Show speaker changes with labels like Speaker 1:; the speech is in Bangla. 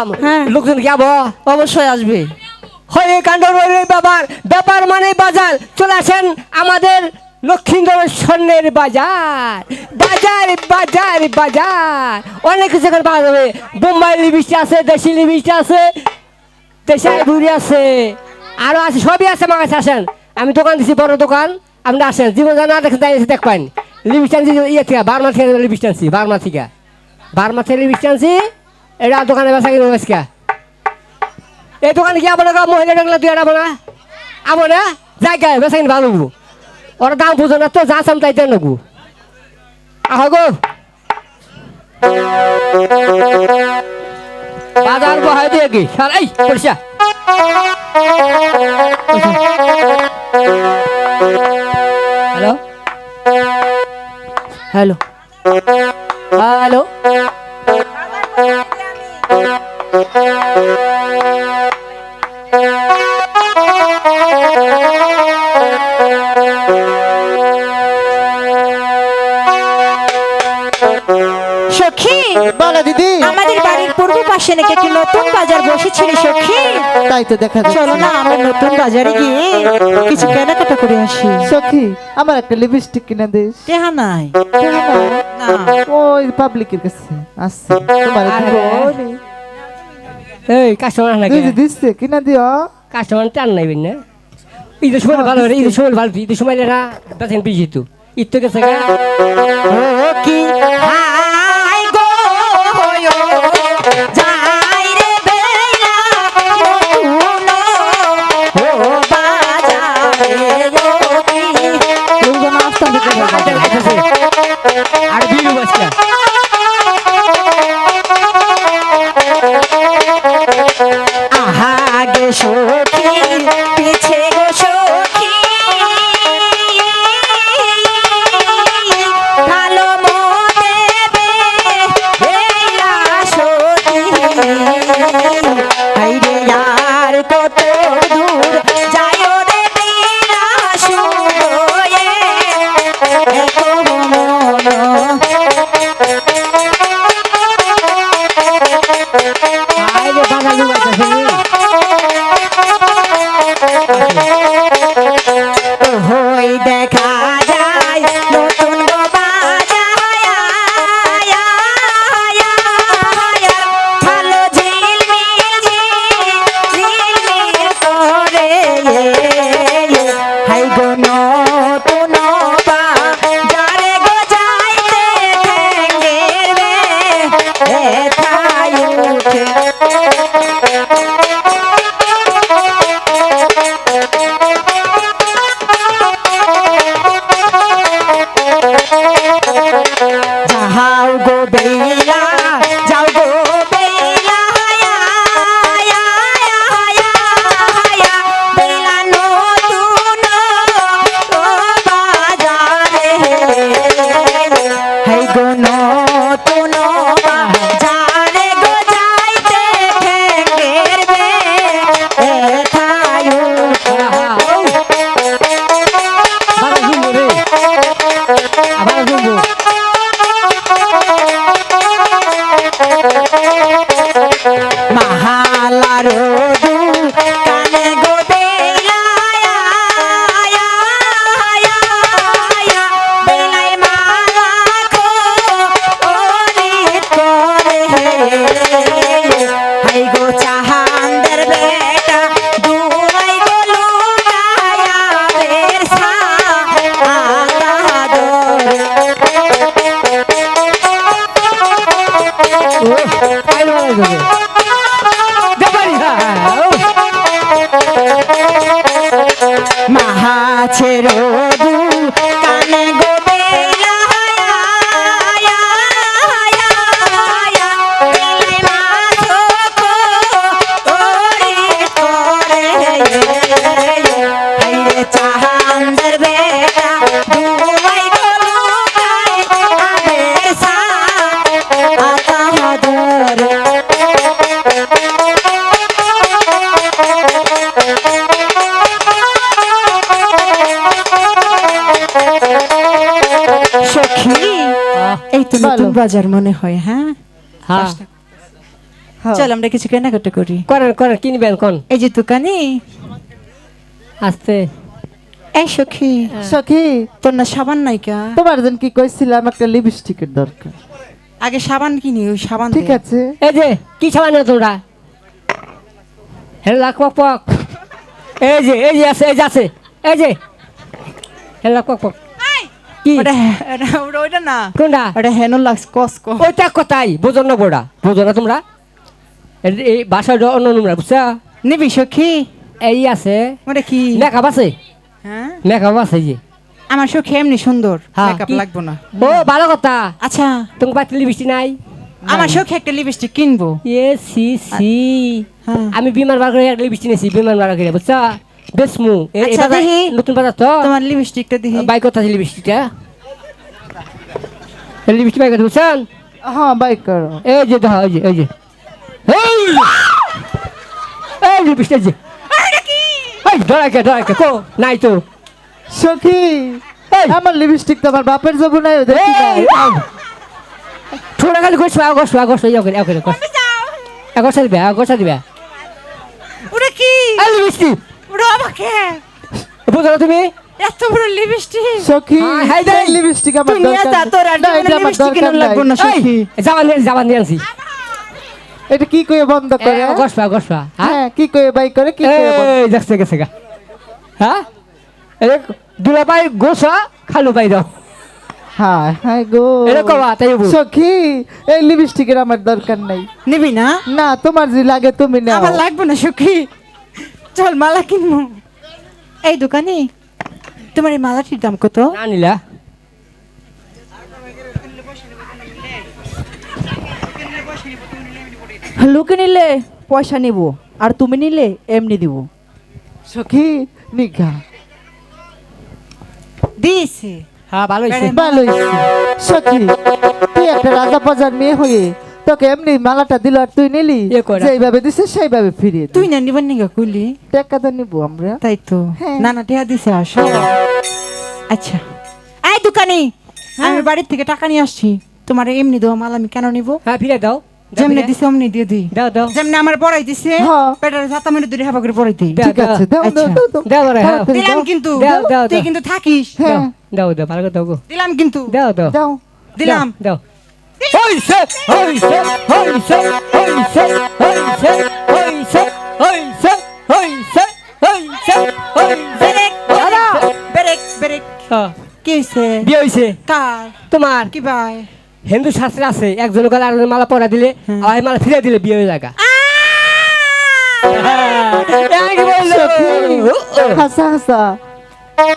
Speaker 1: বহাইলাম
Speaker 2: হ্যাঁ।
Speaker 1: লোকজন কি আবো
Speaker 2: অবশ্যই আসবে।
Speaker 1: হয়ে কাণ্ড ব্যাপার। ব্যাপার মানে বাজার। চলে আসেন আমাদের লক্ষ্মীন্দর স্বর্ণের বাজার। বাজার বাজার বাজার। অনেক কিছু এখানে পাওয়া যাবে। বোম্বাই লিবিস্ট আছে দেশি লিবিস্ট আছে দেশাই বুড়ি আছে আরও আছে সবই আছে আমার কাছে। আসেন। আমি দোকান দিছি বড় দোকান। আপনি আসেন। জীবন না দেখে যাই দেখ পাইন লিবিস্ট আনছি ইয়ে থেকে বারমা থেকে লিবিস্ট আনছি বারমা থেকে। বারমা থেকে লিবিস্ট আনছি। এটা দোকানে বেসা কিনে বেসকা এই দোকানে কি আবার মহিলা ডাকলে তুই এটা আবার না জায়গায় বেসা কিনে ভালো হব ওরা দাম বুঝো না, তো যা চাম তাই দেন আহ গো। বাজার বহাই দিয়ে কি? সার, এই পরিষা হ্যালো? হ্যালো? হ্যালো?
Speaker 3: বলো দিদি!
Speaker 4: আমাদের বাড়ির পূর্ব পাশে নাকি একটি নতুন বাজার বসেছিল সখী।
Speaker 3: তাই তো দেখা যাচ্ছে।
Speaker 4: চলো না আমরা নতুন বাজারে গিয়ে কিছু কেনাকাটা করে আসি।
Speaker 3: সখী আমার একটা লিপস্টিক কিনে দিস।
Speaker 2: টেহা নাই। না।
Speaker 3: ওই পাবলিকের কাছে। আসছে। তোমার।
Speaker 1: এই কাস্টমার
Speaker 3: দিদি দিচ্ছে কিনা দিও?
Speaker 1: কাস্টমার টান নাই না? ঈদের সময় ভালো রে ঈদের সময় ভালো ঈদের সময় এরা বেতন বিজিত। তো ঈদ তো গেছে।
Speaker 4: ও কি? মাহালার দু বাজার মনে হয় হ্যাঁ?
Speaker 1: হ্যাঁ।
Speaker 3: হ্যাঁ।
Speaker 4: চল আমরা কিছু কেনাকাটা করি।
Speaker 1: করেন করেন কিনবেন কোন?
Speaker 4: এই যে দোকানে।
Speaker 1: আসতে।
Speaker 4: এই সখী।
Speaker 3: সখী।
Speaker 4: তোর না সাবান নাইকা?
Speaker 3: তোমার যেন কি কইছিলাম একটা লিপস্টিকের দরকার।
Speaker 4: আগে সাবান কিনি ওই সাবান
Speaker 3: ঠিক আছে।
Speaker 1: এই যে কি সাবান নেই তোমরা হেলা পক পক এই যে এই যে আছে এই যে আছে। এই যে হেলা পক কি?
Speaker 4: ওটা ওটা- ওটা- ওটা না
Speaker 1: কোনটা
Speaker 4: ওটা হেনো কসকো
Speaker 1: ওইটা কোথায় বোঝো না বোড়া বোঝো না তোমরা এই- এই অন্য নোংরা বুঝছা
Speaker 4: নিবি সখী
Speaker 1: এই আছে
Speaker 4: ওটা কি
Speaker 1: মেকআপ আছে
Speaker 4: হ্যাঁ
Speaker 1: মেকআপ আছে যে
Speaker 4: আমার সখী এমনি সুন্দর মেকআপ লাগবো না
Speaker 1: ও ভালো কথা
Speaker 4: আচ্ছা
Speaker 1: তোমার বাড়িতে লিপস্টিক নাই
Speaker 4: আমার সখী একটা লিপস্টিক কিনবো
Speaker 1: এ সি সি। আমি বিমান বার করে একটা লিপস্টিক নিয়েছি বিমান বার করে বুঝছা বেসমু
Speaker 4: আচ্ছা, দেখি।
Speaker 1: নতুন বাজার তো।
Speaker 4: তোমার লিপস্টিকটা দেখি।
Speaker 1: বাইক কথা লিপস্টিকটা লিপস্টিক বাইক বুঝছেন
Speaker 3: হ্যাঁ বাই করো
Speaker 1: এই যে দেখো এই যে এই যে। এই! লিপস্টিক যে। এই ডরাকে ডরাকে কো নাই তো।
Speaker 3: সখী! আমার লিপস্টিক তো আমার বাপের যাব নাই নাই?
Speaker 1: ছোড়া খালি গোস আগস আগস ইয়া করে আগস আগস দিবে আগস দিবে
Speaker 4: ওটা কি?
Speaker 1: লিপস্টিক
Speaker 4: আমাকে
Speaker 1: বুঝো তুমি?
Speaker 4: এত বড় লিপস্টিক
Speaker 3: সখী।
Speaker 1: হ্যাঁ, হাই দে।
Speaker 3: লিপস্টিক আমার
Speaker 4: তোর আর
Speaker 3: না,
Speaker 4: লিপস্টিক
Speaker 3: দরকার
Speaker 4: লাগবো না
Speaker 1: আনছি।
Speaker 3: এটা কি বন্ধ করে?
Speaker 1: হ্যাঁ?
Speaker 3: হ্যাঁ কি বাই করে কি
Speaker 1: এই গেছে গা। হ্যাঁ? এই দুলা পাই গোসা খালু পাই দাও।
Speaker 3: হ্যাঁ হ্যাঁ গো।
Speaker 1: এটা কবা তাই
Speaker 3: সখী এই লিপস্টিকের আমার দরকার নাই।
Speaker 4: নিবি না?
Speaker 3: না তোমার যে লাগে তুমি নাও।
Speaker 4: আমার লাগবে না সখী। চল মালা কিনবো। এই দোকানে তোমার এই মালাটির দাম কত?
Speaker 1: না নিলা।
Speaker 5: লোকে নিলে পয়সা নিব আর তুমি নিলে এমনি দিব।
Speaker 3: সখী নিঘা।
Speaker 4: দিয়েছে।
Speaker 1: হ্যাঁ ভালো হয়েছে।
Speaker 3: ভালো হয়েছে। সখী তুই একটা রাজা বাজার মেয়ে হয়ে তোকে এমনি মালাটা দিল আর তুই নিলি যেইভাবে দিছে সেইভাবে ফিরিয়ে
Speaker 4: তুই না নিবার নিগা কইলি
Speaker 3: টাকা তো নিবো আমরা।
Speaker 4: তাই তো।
Speaker 3: হ্যাঁ।
Speaker 4: না না টেয়া দিছে আসো। আচ্ছা। এই দোকানি আমি বাড়ির থেকে টাকা নিয়ে আসছি। তোমার এমনি দেওয়া মাল আমি কেন নিব?
Speaker 1: হ্যাঁ ফিরে দাও। দাও।
Speaker 4: যেমনি দিছে অমনি দিয়ে দিই।
Speaker 1: দাও দাও।
Speaker 4: যেমনি আমার পড়াই দিছে
Speaker 3: হ্যাঁ।
Speaker 4: পেটারে ছাতা মেরে দূরে হাবা করে পড়াই দিই।
Speaker 3: ঠিক আছে দাও দাও
Speaker 4: আচ্ছা।
Speaker 3: দাও। দাও
Speaker 1: দাও রে, হ্যাঁ।
Speaker 3: তাড়াতাড়ি
Speaker 4: দিলাম কিন্তু।
Speaker 1: দাও, দাও,
Speaker 4: তুই কিন্তু থাকিস।
Speaker 3: হ্যাঁ।
Speaker 1: দাও দাও ভালো করে দাও গো
Speaker 4: দিলাম কিন্তু।
Speaker 1: দাও দাও।
Speaker 3: দাও।
Speaker 4: দিলাম।
Speaker 1: দাও। হইছে হইছে হইছে হইছে হইছে হইছে হইছে হইছে হইছে হইছে
Speaker 4: ব্রেক
Speaker 1: দাদা
Speaker 4: ব্রেক ব্রেক
Speaker 1: হ্যাঁ,
Speaker 4: কি হইছে
Speaker 1: বিয়ে হইছে
Speaker 4: কার
Speaker 1: তোমার
Speaker 4: কি ভাই
Speaker 1: হিন্দু শাস্ত্রে আছে একজন গেলে আর মালা পরা দিলে আর মালা ফিরে দিলে বিয়ে হয়ে জায়গা
Speaker 3: হাসা হাসা হ্যাঁ,